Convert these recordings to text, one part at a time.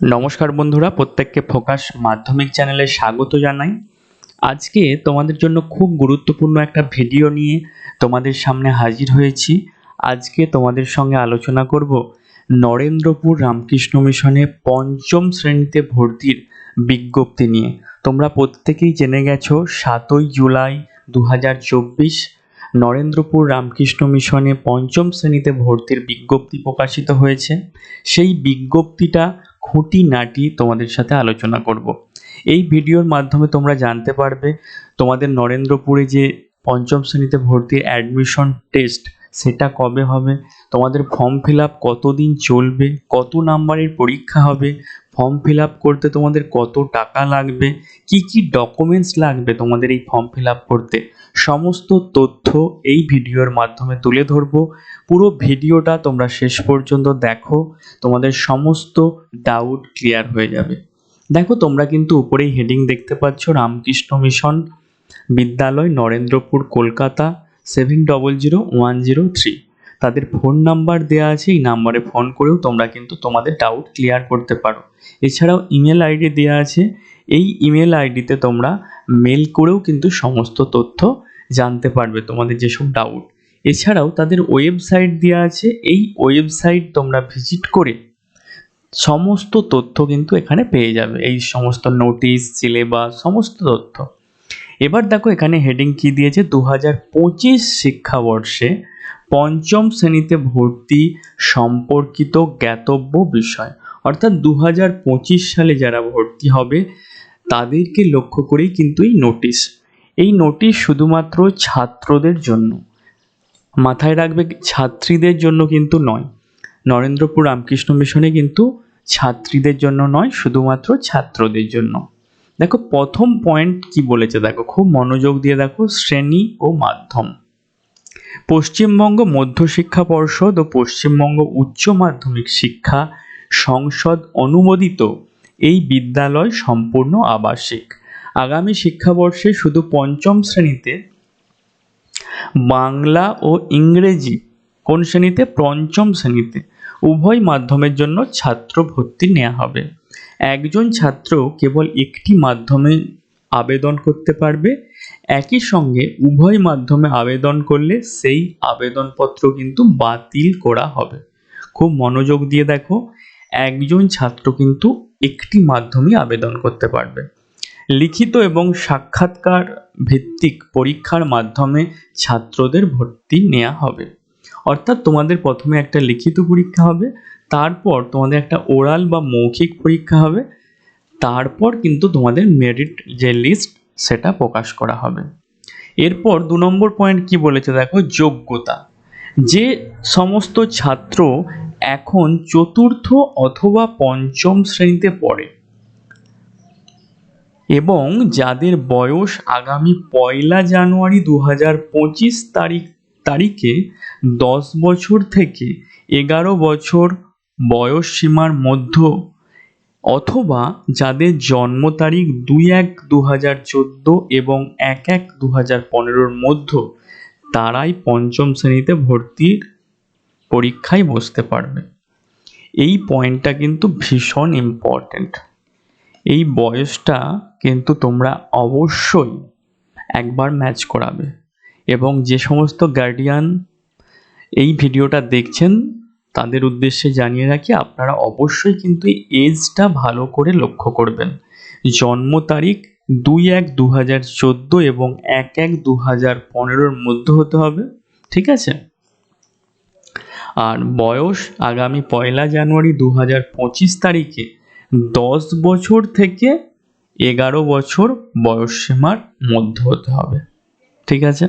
নমস্কার বন্ধুরা, প্রত্যেককে ফোকাস মাধ্যমিক চ্যানেলে স্বাগত জানাই। আজকে তোমাদের জন্য খুব গুরুত্বপূর্ণ একটা ভিডিও নিয়ে তোমাদের সামনে হাজির হয়েছি। আজকে তোমাদের সঙ্গে আলোচনা করব নরেন্দ্রপুর রামকৃষ্ণ মিশনে পঞ্চম শ্রেণীতে ভর্তির বিজ্ঞপ্তি নিয়ে। তোমরা প্রত্যেকেই জেনে গেছো, সাতই জুলাই দু হাজার চব্বিশ নরেন্দ্রপুর রামকৃষ্ণ মিশনে পঞ্চম শ্রেণীতে ভর্তির বিজ্ঞপ্তি প্রকাশিত হয়েছে। সেই বিজ্ঞপ্তিটা খুঁটিনাটি তোমাদের সাথে আলোচনা করব। এই ভিডিওর মাধ্যমে তোমরা জানতে পারবে তোমাদের নরেন্দ্রপুরে যে পঞ্চম শ্রেণীতে ভর্তির অ্যাডমিশন টেস্ট সেটা কবে হবে, তোমাদের ফর্ম ফিল আপ কতদিন চলবে, কত নাম্বারের পরীক্ষা হবে ফর্ম ফিল আপ করতে তোমাদের কত টাকা লাগবে, কি কি ডকুমেন্টস লাগবে তোমাদের এই ফর্ম ফিল আপ করতে। সমস্ত তথ্য এই ভিডিওর মাধ্যমে তুলে ধরবো। পুরো ভিডিওটা তোমরা শেষ পর্যন্ত দেখো, তোমাদের সমস্ত ডাউট ক্লিয়ার হয়ে যাবে। দেখো, তোমরা কিন্তু উপরেই হেডিং দেখতে পাচ্ছ, Ramakrishna Mission Vidyalaya, Narendrapur, Kolkata seven double zero one zero three তাদের ফোন নাম্বার দেওয়া আছে, এই নাম্বারে ফোন করেও তোমরা কিন্তু তোমাদের ডাউট ক্লিয়ার করতে পারো। এছাড়াও ইমেল আইডি দেওয়া আছে, এই ইমেল আইডিতে তোমরা মেল করেও কিন্তু সমস্ত তথ্য জানতে পারবে তোমাদের যেসব ডাউট এছাড়াও তাদের ওয়েবসাইট দেওয়া আছে। এই ওয়েবসাইট তোমরা ভিজিট করে সমস্ত তথ্য কিন্তু এখানে পেয়ে যাবে। এই সমস্ত নোটিশ সিলেবাস সমস্ত তথ্য। এবার দেখো এখানে হেডিং কি দিয়েছে? দু হাজার পঁচিশ শিক্ষাবর্ষে পঞ্চম শ্রেণীতে ভর্তি সম্পর্কিত জ্ঞাতব্য বিষয়। অর্থাৎ দু হাজার পঁচিশ সালে যারা ভর্তি হবে তাদেরকে লক্ষ্য করেই কিন্তু এই নোটিশ এই নোটিশ শুধুমাত্র ছাত্রদের জন্য। মাথায় রাখবে ছাত্রীদের জন্য কিন্তু নয়। নরেন্দ্রপুর রামকৃষ্ণ মিশনে কিন্তু ছাত্রীদের জন্য নয়, শুধুমাত্র ছাত্রদের জন্য। দেখো, প্রথম পয়েন্ট কি বলেছে? দেখো, খুব মনোযোগ দিয়ে দেখো, শ্রেণি ও মাধ্যম। পশ্চিমবঙ্গ মধ্যশিক্ষা পর্ষদ ও পশ্চিমবঙ্গ উচ্চ মাধ্যমিক শিক্ষা সংসদ অনুমোদিত এই বিদ্যালয় সম্পূর্ণ আবাসিক। আগামী শিক্ষাবর্ষে শুধু পঞ্চম শ্রেণীতে বাংলা ও ইংরেজি কোন শ্রেণীতে? পঞ্চম শ্রেণীতে। উভয় মাধ্যমের জন্য ছাত্র ভর্তি নেওয়া হবে। একজন ছাত্র কেবল একটি মাধ্যমে আবেদন করতে পারবে। একই সঙ্গে উভয় মাধ্যমে আবেদন করলে সেই আবেদনপত্র কিন্তু বাতিল করা হবে। খুব মনোযোগ দিয়ে দেখো। একজন ছাত্র কিন্তু একটি মাধ্যমে আবেদন করতে পারবে। লিখিত এবং সাক্ষাৎকার ভিত্তিক পরীক্ষার মাধ্যমে ছাত্রদের ভর্তি নেওয়া হবে। অর্থাৎ তোমাদের প্রথমে একটা লিখিত পরীক্ষা হবে, তারপর তোমাদের একটা ওরাল বা মৌখিক পরীক্ষা হবে, তারপর কিন্তু তোমাদের মেরিট যে লিস্ট সেটা প্রকাশ করা হবে। এরপর দু নম্বর পয়েন্ট কি বলেছে দেখো? যোগ্যতা। যে সমস্ত ছাত্র এখন চতুর্থ অথবা পঞ্চম শ্রেণীতে পড়ে। এবং যাদের বয়স আগামী পয়লা জানুয়ারি দু পঁচিশ তারিখ, তারিখে দশ বছর থেকে এগারো বছর বয়স সীমার মধ্য অথবা যাদের জন্ম তারিখ দুই এক দু হাজার চোদ্দ এবং এক এক দু হাজার পনেরোর মধ্য, তারাই পঞ্চম শ্রেণীতে ভর্তির পরীক্ষায় বসতে পারবে। এই পয়েন্টটা কিন্তু ভীষণ ইম্পর্ট্যান্ট এই বয়সটা কিন্তু তোমরা অবশ্যই একবার ম্যাচ করাবে। এবং যে সমস্ত গার্ডিয়ান এই ভিডিওটা দেখছেন, তাদের উদ্দেশ্যে জানিয়ে রাখি, আপনারা অবশ্যই কিন্তু এজটা ভালো করে লক্ষ্য করবেন। জন্ম তারিখ দুই এক দু হাজার চোদ্দ এবং এক এক দু হাজার পনেরোর মধ্যে হতে হবে, ঠিক আছে? আর বয়স আগামী পয়লা জানুয়ারি দু হাজার পঁচিশ তারিখে দশ বছর থেকে এগারো বছর বয়স সীমার মধ্যে হতে হবে। ঠিক আছে?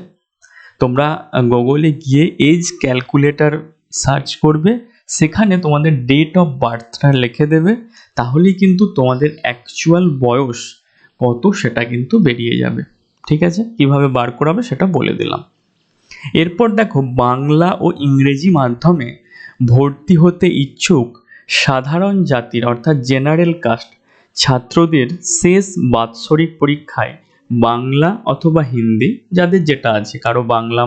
তোমরা গুগলে গিয়ে এজ ক্যালকুলেটর সার্চ করবে, সেখানে তোমাদের ডেট অফ বার্থটা লিখে দেবে, তাহলেই কিন্তু তোমাদের অ্যাকচুয়াল বয়স কত সেটা কিন্তু বেরিয়ে যাবে। ঠিক আছে? কীভাবে বার করাবে সেটা বলে দিলাম। এরপর দেখো বাংলা ও ইংরেজি মাধ্যমে ভর্তি হতে ইচ্ছুক সাধারণ জাতির, অর্থাৎ জেনারেল কাস্ট ছাত্রদের শেষ বাৎসরিক পরীক্ষায় বাংলা অথবা হিন্দি, যাদের যেটা আছে, কারও বাংলা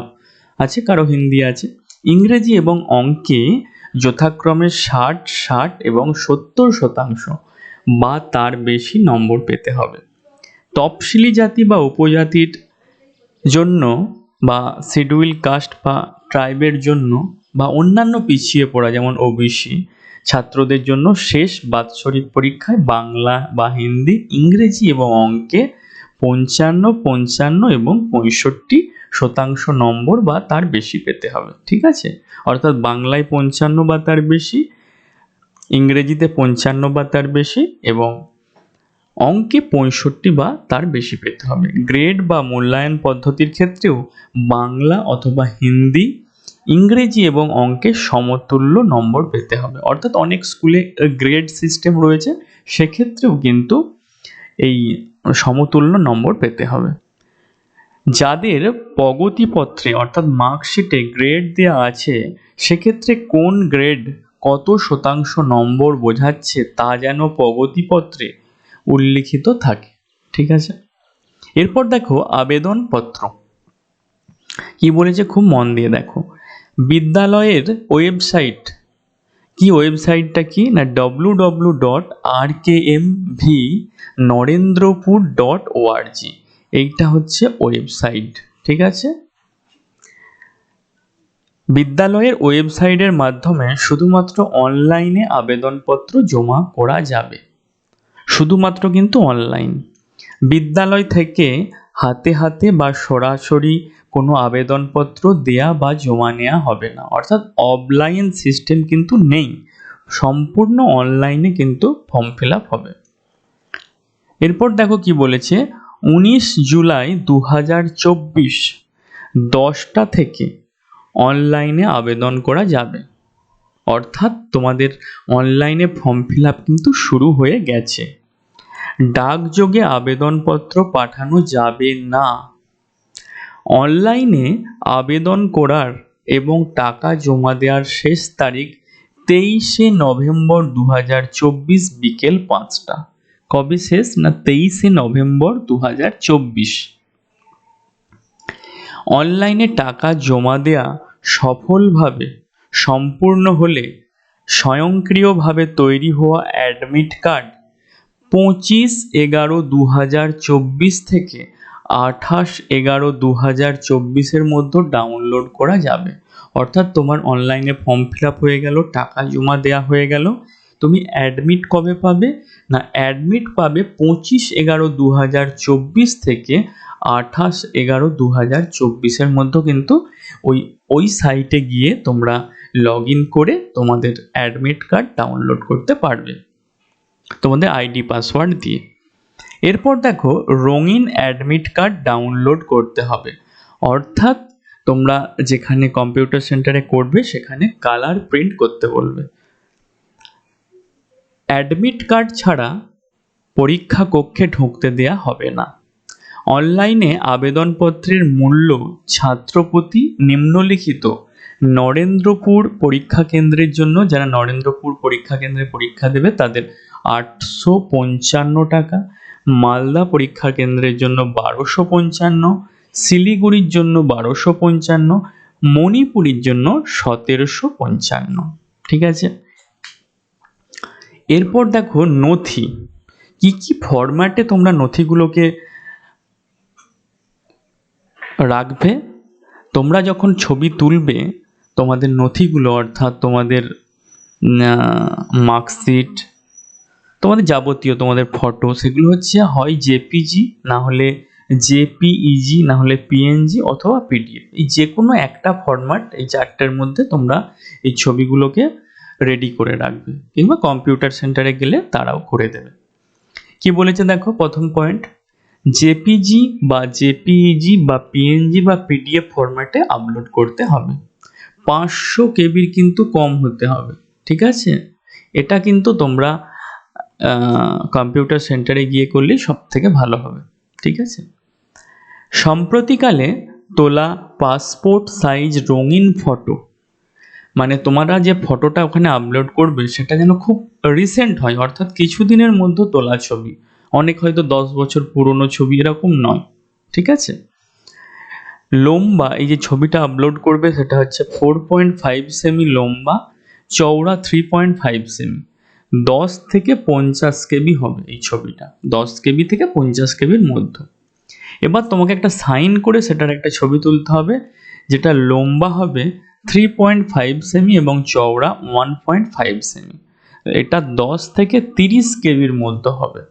আছে, কারও হিন্দি আছে, ইংরেজি এবং অঙ্কে যথাক্রমে ষাট ষাট এবং সত্তর শতাংশ বা তার বেশি নম্বর পেতে হবে। তফসিলি জাতি বা উপজাতির জন্য বা শিডিউল কাস্ট বা ট্রাইবের জন্য বা অন্যান্য পিছিয়ে পড়া যেমন ওবিসি ছাত্রদের জন্য শেষ বাৎসরিক পরীক্ষায় বাংলা বা হিন্দি, ইংরেজি এবং অঙ্কে পঞ্চান্ন পঞ্চান্ন এবং পঁয়ষট্টি শতাংশ নম্বর বা তার বেশি পেতে হবে, ঠিক আছে? অর্থাৎ বাংলায় পঞ্চান্ন বা তার বেশি, ইংরেজিতে পঞ্চান্ন বা তার বেশি এবং অঙ্কে পঁয়ষট্টি বা তার বেশি পেতে হবে। গ্রেড বা মূল্যায়ন পদ্ধতির ক্ষেত্রেও বাংলা অথবা হিন্দি, ইংরেজি এবং অঙ্কে সমতুল্য নম্বর পেতে হবে। অর্থাৎ অনেক স্কুলে গ্রেড সিস্টেম রয়েছে, সেক্ষেত্রেও কিন্তু এই সমতুল্য নম্বর পেতে হবে। যাদের প্রগতিপত্রে অর্থাৎ মার্কশিটে গ্রেড দেওয়া আছে, সেক্ষেত্রে কোন গ্রেড কত শতাংশ নম্বর বোঝাচ্ছে তা যেন প্রগতিপত্রে উল্লিখিত থাকে, ঠিক আছে? এরপর দেখো আবেদনপত্র। কি বলেছে? খুব মন দিয়ে দেখো। বিদ্যালয়ের ওয়েবসাইট, কি ওয়েবসাইটটা কি? না W W dot R K M V Narendrapur dot ORG এইটা হচ্ছে ওয়েবসাইট, ঠিক আছে? বিদ্যালয়ের ওয়েবসাইটের মাধ্যমে শুধুমাত্র অনলাইনে আবেদনপত্র জমা করা যাবে। শুধুমাত্র কিন্তু অনলাইন বিদ্যালয় থেকে হাতে হাতে বা সরাসরি কোনো আবেদনপত্র দেয়া বা জমা নেওয়া হবে না। অর্থাৎ অফলাইন সিস্টেম কিন্তু নেই। সম্পূর্ণ অনলাইনে কিন্তু ফর্ম ফিল আপ হবে। এরপর দেখো কি বলেছে, উনিশ জুলাই দু হাজার চব্বিশ দশটা থেকে অনলাইনে আবেদন করা যাবে। অর্থাৎ তোমাদের অনলাইনে ফর্ম ফিল আপ কিন্তু শুরু হয়ে গেছে। ডাকযোগে আবেদনপত্র পাঠানো যাবে না। অনলাইনে আবেদন করার এবং টাকা জমা দেওয়ার শেষ তারিখ তেইশে নভেম্বর দু হাজার চব্বিশ বিকেল পাঁচটা। কবে শেষ না তেইশে নভেম্বর দু হাজার চব্বিশ? অনলাইনে টাকা জমা দেওয়া সফলভাবে সম্পূর্ণ হলে স্বয়ংক্রিয়ভাবে তৈরি হওয়া অ্যাডমিট কার্ড পঁচিশ এগারো দু হাজার চব্বিশ থেকে আঠাশ এগারো দু হাজার চব্বিশের মধ্যে ডাউনলোড করা যাবে। অর্থাৎ তোমার অনলাইনে ফর্ম ফিল আপ হয়ে গেল, টাকা জমা দেওয়া হয়ে গেল। তুমি অ্যাডমিট কবে পাবে? না অ্যাডমিট পাবে পঁচিশ এগারো দু হাজার চব্বিশ থেকে আঠাশ এগারো দু হাজার চব্বিশের মধ্যে কিন্তু ওই ওই সাইটে গিয়ে তোমরা লগ ইন করে তোমাদের অ্যাডমিট কার্ড ডাউনলোড করতে পারবে। তোমাদের আইডি পাসওয়ার্ড দিয়ে। এরপর দেখো, রঙিন অ্যাডমিট কার্ড ডাউনলোড করতে হবে। অর্থাৎ তোমরা যেখানে কম্পিউটার সেন্টারে করবে, সেখানে কালার প্রিন্ট করতে বলবে। অ্যাডমিট কার্ড ছাড়া পরীক্ষা কক্ষে ঢুকতে দেয়া হবে না। অনলাইনে আবেদনপত্রের মূল্য ছাত্রপ্রতি নিম্নলিখিত। নরেন্দ্রপুর পরীক্ষা কেন্দ্রের জন্য যারা নরেন্দ্রপুর পরীক্ষা কেন্দ্রে পরীক্ষা দেবে তাদের আটশো পঞ্চান্ন টাকা, মালদা পরীক্ষা কেন্দ্রের জন্য বারোশো পঞ্চান্ন, শিলিগুড়ির জন্য বারোশো পঞ্চান্ন, মণিপুরের জন্য সতেরোশো পঞ্চান্ন। ঠিক আছে? এরপর দেখো নথি। কি কি ফরম্যাটে তোমরা নথিগুলোকে রাখবে? তোমরা যখন ছবি তুলবে, তোমাদের নথিগুলো অর্থাৎ তোমাদের মার্কশিট তোমাদের যাবতীয় তোমাদের ফটো সেগুলো হচ্ছে হয় জেপিজি না হলে জেপিইজি না হলে পিএনজি অথবা পিডিএফ এই যে কোনো একটা ফরম্যাট এই চারটের মধ্যে তোমরা এই ছবিগুলোকে রেডি করে রাখবে। কিংবা কম্পিউটার সেন্টারে গেলে তারাও করে দেবে। কি বলেছে দেখো প্রথম পয়েন্ট জেপিজি বা জেপিইজি বা পিএনজি বা পিডিএফ ফরম্যাটে আপলোড করতে হবে। পাঁচশো কেবির কিন্তু কম হতে হবে, ঠিক আছে? এটা কিন্তু তোমরা কম্পিউটার সেন্টারে গিয়ে করলে সব থেকে ভালো হবে, ঠিক আছে? সম্প্রতিকালে তোলা পাসপোর্ট সাইজ রঙিন ফটো মানে তোমরা যে ফটোটা ওখানে আপলোড করবে, সেটা যেন খুব রিসেন্ট হয়, অর্থাৎ কিছুদিনের মধ্যে তোলা ছবি। অনেক হয়তো দশ বছর পুরনো ছবি এরকম নয়, ঠিক আছে? লম্বা, এই যে ছবিটা আপলোড করবে, সেটা হচ্ছে ফোর পয়েন্ট ফাইভ সেমি লম্বা, চওড়া থ্রি পয়েন্ট ফাইভ সেমি দশ থেকে পঞ্চাশ কেবি হবে এই ছবিটা। দশ কেবি থেকে পঞ্চাশ কেবির মধ্যে। এবার তোমাকে একটা সাইন করে সেটার একটা ছবি তুলতে হবে, যেটা লম্বা হবে থ্রি পয়েন্ট ফাইভ সেমি এবং চওড়া ওয়ান পয়েন্ট ফাইভ সেমি এটা দশ থেকে তিরিশ কেবির মধ্যে হবে।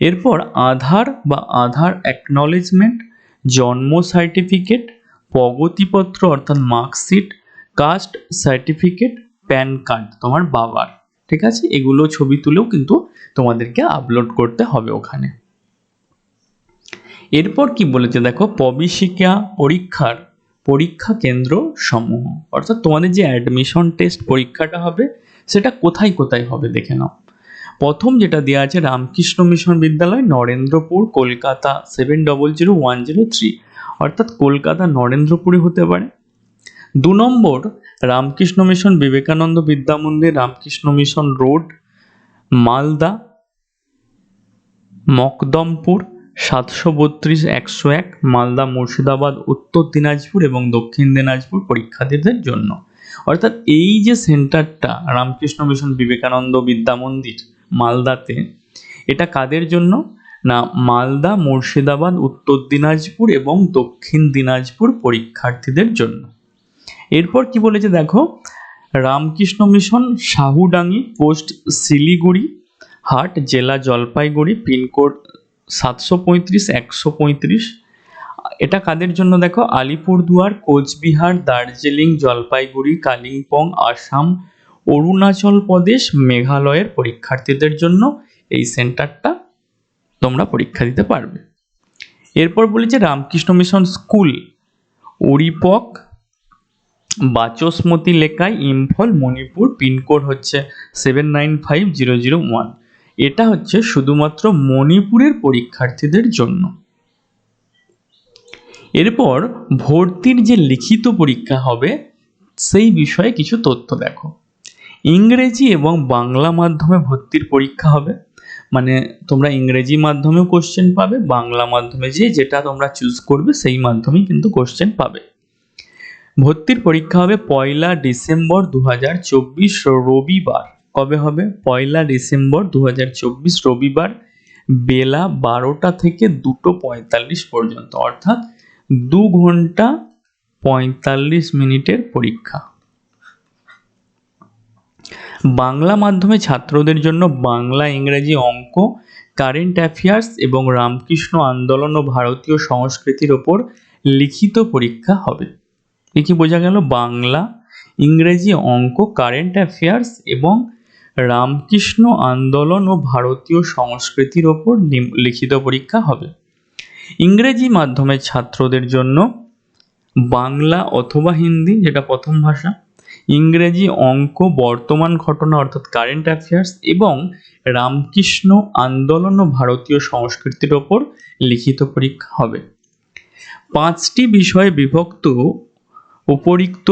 এরপর আধার বা আধার অ্যাকনলেজমেন্ট জন্ম সার্টিফিকেট প্রগতিপত্র অর্থাৎ marksheet caste certificate PAN card তোমার বাবার। ঠিক আছে? এগুলো ছবি তুলেও কিন্তু তোমাদেরকে আপলোড করতে হবে ওখানে। এরপর কি বলেছে দেখো? প্রবেশিকা পরীক্ষার পরীক্ষা কেন্দ্র সমূহ। অর্থাৎ তোমাদের যে অ্যাডমিশন টেস্ট পরীক্ষাটা হবে, সেটা কোথায় কোথায় হবে দেখে নাও। প্রথম যেটা দেওয়া আছে, Ramakrishna Mission Vidyalaya, Narendrapur, Kolkata seven double zero one zero three অর্থাৎ কলকাতা নরেন্দ্রপুরে হতে পারে। দু নম্বর, Ramakrishna Mission Vivekananda Vidya Mandir Ramakrishna Mission road, Malda, Makdampur সাতশো বত্রিশ, একশো এক মালদা, মুর্শিদাবাদ, উত্তর দিনাজপুর এবং দক্ষিণ দিনাজপুর পরীক্ষার্থীদের জন্য। অর্থাৎ এই যে সেন্টারটা রামকৃষ্ণ মিশন বিবেকানন্দ বিদ্যা মন্দির মালদাতে, এটা কাদের জন্য? না, মালদা, মুর্শিদাবাদ, উত্তর দিনাজপুর এবং দক্ষিণ দিনাজপুর পরীক্ষার্থীদের জন্য। এরপর কি বলেছে দেখো? রামকৃষ্ণ মিশন সাহুডাঙ্গি পোস্ট শিলিগুড়ি, হাট, জেলা জলপাইগুড়ি, পিনকোড সাতশো পঁয়ত্রিশ, একশো পঁয়ত্রিশ। এটা কাদের জন্য দেখো? আলিপুরদুয়ার, কোচবিহার, দার্জিলিং, জলপাইগুড়ি, কালিম্পং, আসাম, অরুণাচল প্রদেশ মেঘালয়ের পরীক্ষার্থীদের জন্য এই সেন্টারটা তোমরা পরীক্ষা দিতে পারবে। এরপর বলেছে Ramakrishna Mission school Uripok Bachaspati Leikai Imphal, Manipur, pincode হচ্ছে seven nine five zero zero one. এটা হচ্ছে শুধুমাত্র মণিপুরের পরীক্ষার্থীদের জন্য। এরপর ভর্তির যে লিখিত পরীক্ষা হবে, সেই বিষয়ে কিছু তথ্য দেখো। ইংরেজি এবং বাংলা মাধ্যমে ভর্তির পরীক্ষা হবে মানে তোমরা ইংরেজি মাধ্যমেও কোশ্চেন পাবে, বাংলা মাধ্যমে যে যেটা তোমরা চুজ করবে, সেই মাধ্যমেই কিন্তু কোশ্চেন পাবে। ভর্তির পরীক্ষা হবে পয়লা ডিসেম্বর দু হাজার চব্বিশ রবিবার। কবে হবে? পয়লা ডিসেম্বর দু হাজার চব্বিশ রবিবার বেলা বারোটা থেকে দুটো পঁয়তাল্লিশ পর্যন্ত। অর্থাৎ দু ঘণ্টা পঁয়তাল্লিশ মিনিটের পরীক্ষা। বাংলা মাধ্যমে ছাত্রদের জন্য বাংলা, ইংরেজি অঙ্ক, কারেন্ট অ্যাফেয়ার্স এবং রামকৃষ্ণ আন্দোলন ও ভারতীয় সংস্কৃতির ওপর লিখিত পরীক্ষা হবে। এ কি বোঝা গেল? বাংলা, ইংরেজি অঙ্ক, কারেন্ট অ্যাফেয়ার্স এবং রামকৃষ্ণ আন্দোলন ও ভারতীয় সংস্কৃতির ওপর লিখিত পরীক্ষা হবে। ইংরেজি মাধ্যমের ছাত্রদের জন্য বাংলা অথবা হিন্দি, যেটা প্রথম ভাষা, ইংরেজি অঙ্ক, বর্তমান ঘটনা, অর্থাৎ কারেন্ট অ্যাফেয়ার্স এবং রামকৃষ্ণ আন্দোলন ও ভারতীয় সংস্কৃতির ওপর লিখিত পরীক্ষা হবে। পাঁচটি বিষয়ে বিভক্ত উপরিক্ত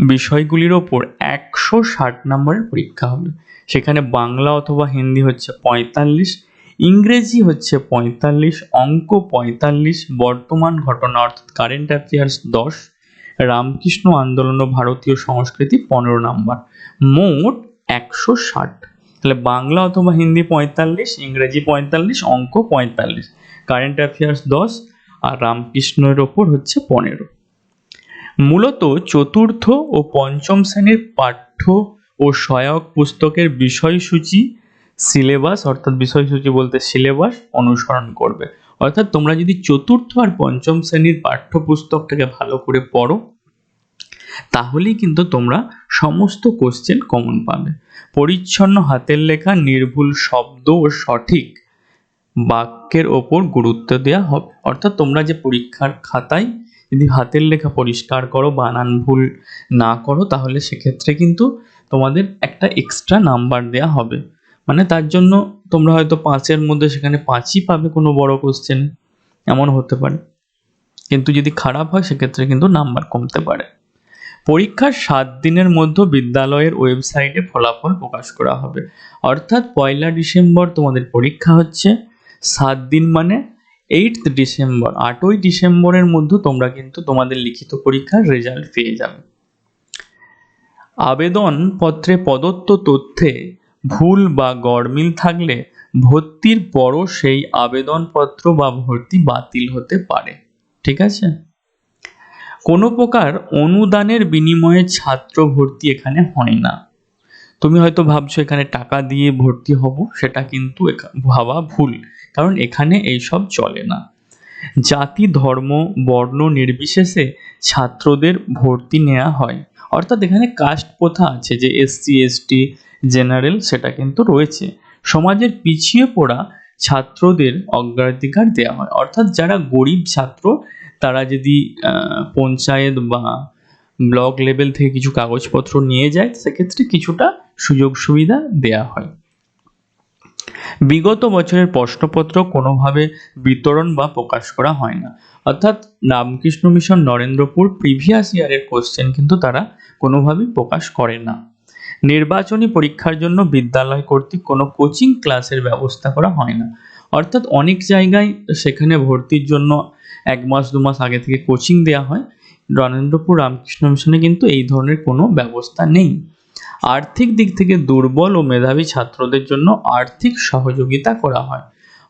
বিষয়গুলির ওপর একশো ষাট নম্বরের পরীক্ষা হবে। সেখানে বাংলা অথবা হিন্দি হচ্ছে পঁয়তাল্লিশ, ইংরেজি হচ্ছে পঁয়তাল্লিশ, অঙ্ক পঁয়তাল্লিশ, বর্তমান ঘটনা অর্থাৎ কারেন্ট অ্যাফেয়ার্স দশ, রামকৃষ্ণ আন্দোলন ও ভারতীয় সংস্কৃতি পনেরো নাম্বার। মোট একশো ষাট। তাহলে বাংলা অথবা হিন্দি পঁয়তাল্লিশ, ইংরেজি পঁয়তাল্লিশ, অঙ্ক পঁয়তাল্লিশ। কারেন্ট অ্যাফেয়ার্স দশ আর রামকৃষ্ণের ওপর হচ্ছে পনেরো। মূলত চতুর্থ ও পঞ্চম শ্রেণির পাঠ্য ও সহায়ক পুস্তকের বিষয়সূচি সিলেবাস অর্থাৎ বিষয়সূচি বলতে সিলেবাস অনুসরণ করবে। অর্থাৎ তোমরা যদি চতুর্থ আর পঞ্চম শ্রেণির পাঠ্যপুস্তকটাকে ভালো করে পড়ো, তাহলেই কিন্তু তোমরা সমস্ত কোশ্চেন কমন পাবে। পরিচ্ছন্ন হাতের লেখা, নির্ভুল শব্দ ও সঠিক বাক্যের ওপর গুরুত্ব দেওয়া হবে। অর্থাৎ তোমরা যে পরীক্ষার খাতায় যদি হাতের লেখা পরিষ্কার করো বানান ভুল না করো, তাহলে সেক্ষেত্রে কিন্তু তোমাদের একটা এক্সট্রা নাম্বার দেওয়া হবে। মানে তার জন্য তোমরা হয়তো পাঁচের মধ্যে সেখানে পাঁচই পাবে কোনো বড় কোশ্চেন এমন হতে পারে। কিন্তু যদি খারাপ হয়, সেক্ষেত্রে কিন্তু নাম্বার কমতে পারে। পরীক্ষার সাত দিনের মধ্যে বিদ্যালয়ের ওয়েবসাইটে ফলাফল প্রকাশ করা হবে। অর্থাৎ পয়লা ডিসেম্বর তোমাদের পরীক্ষা হচ্ছে। সাত দিন মানে এইট ডিসেম্বর আটই ডিসেম্বরের মধ্যে তোমরা কিন্তু তোমাদের লিখিত পরীক্ষার রেজাল্ট পেয়ে যাবে। আবেদনপত্রে প্রদত্ত তথ্যে ভুল বা গড়মিল থাকলে ভর্তির পরও সেই আবেদনপত্র বা ভর্তি বাতিল হতে পারে। ঠিক আছে? কোনো প্রকার অনুদানের বিনিময়ে ছাত্র ভর্তি এখানে হয় না। তুমি হয়তো ভাবছ এখানে টাকা দিয়ে ভর্তি হব, সেটা কিন্তু ভাবা ভুল। কারণ এখানে এইসব চলে না। জাতি, ধর্ম, বর্ণ নির্বিশেষে ছাত্রদের ভর্তি নেওয়া হয়। অর্থাৎ এখানে কাস্ট প্রথা আছে যে এসসি এসটি জেনারেল সেটা কিন্তু রয়েছে। সমাজের পিছিয়ে পড়া ছাত্রদের অগ্রাধিকার দেওয়া হয়। অর্থাৎ যারা গরিব ছাত্র, তারা যদি পঞ্চায়েত বা ব্লক লেভেল থেকে কিছু কাগজপত্র নিয়ে যায়, সেক্ষেত্রে কিছুটা সুযোগ সুবিধা দেয়া হয়। বিগত বছরের প্রশ্নপত্র কোনোভাবে বিতরণ বা প্রকাশ করা হয় না। অর্থাৎ রামকৃষ্ণ মিশন নরেন্দ্রপুর প্রিভিয়াস ইয়ারের কোশ্চেন কিন্তু তারা কোনোভাবেই প্রকাশ করে না। নির্বাচনী পরীক্ষার জন্য বিদ্যালয় কর্তৃক কোনো কোচিং ক্লাসের ব্যবস্থা করা হয় না। অর্থাৎ অনেক জায়গায় সেখানে ভর্তির জন্য এক মাস, দু মাস আগে থেকে কোচিং দেওয়া হয়। নরেন্দ্রপুর রামকৃষ্ণ মিশনে কিন্তু এই ধরনের কোনো ব্যবস্থা নেই। আর্থিক দিক থেকে দুর্বল ও মেধাবী ছাত্রদের জন্য আর্থিক সহযোগিতা করা হয়।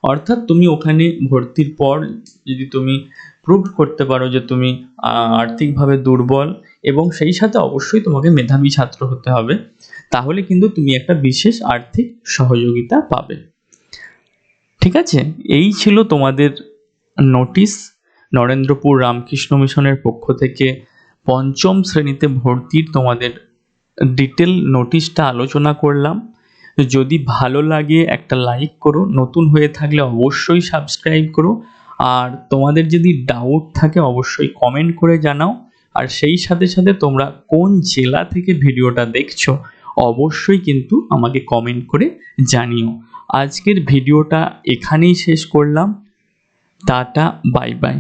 অর্থাৎ তুমি ওখানে ভর্তির পর যদি তুমি প্রুভ করতে পারো যে তুমি আর্থিকভাবে দুর্বল এবং সেই সাথে অবশ্যই তোমাকে মেধাবী ছাত্র হতে হবে, তাহলে কিন্তু তুমি একটা বিশেষ আর্থিক সহযোগিতা পাবে। ঠিক আছে? এই ছিল তোমাদের নোটিশ নরেন্দ্রপুর রামকৃষ্ণ মিশনের পক্ষ থেকে পঞ্চম শ্রেণীতে ভর্তির তোমাদের ডিটেল নোটিশটা আলোচনা করলাম। যদি ভালো লাগে একটা লাইক করো, নতুন হয়ে থাকলে অবশ্যই সাবস্ক্রাইব করো। আর তোমাদের যদি ডাউট থাকে অবশ্যই কমেন্ট করে জানাও। আর সেই সাথে সাথে তোমরা কোন জেলা থেকে ভিডিওটা দেখছ, অবশ্যই কিন্তু আমাকে কমেন্ট করে জানিও। আজকের ভিডিওটা এখানেই শেষ করলাম। Tata bye bye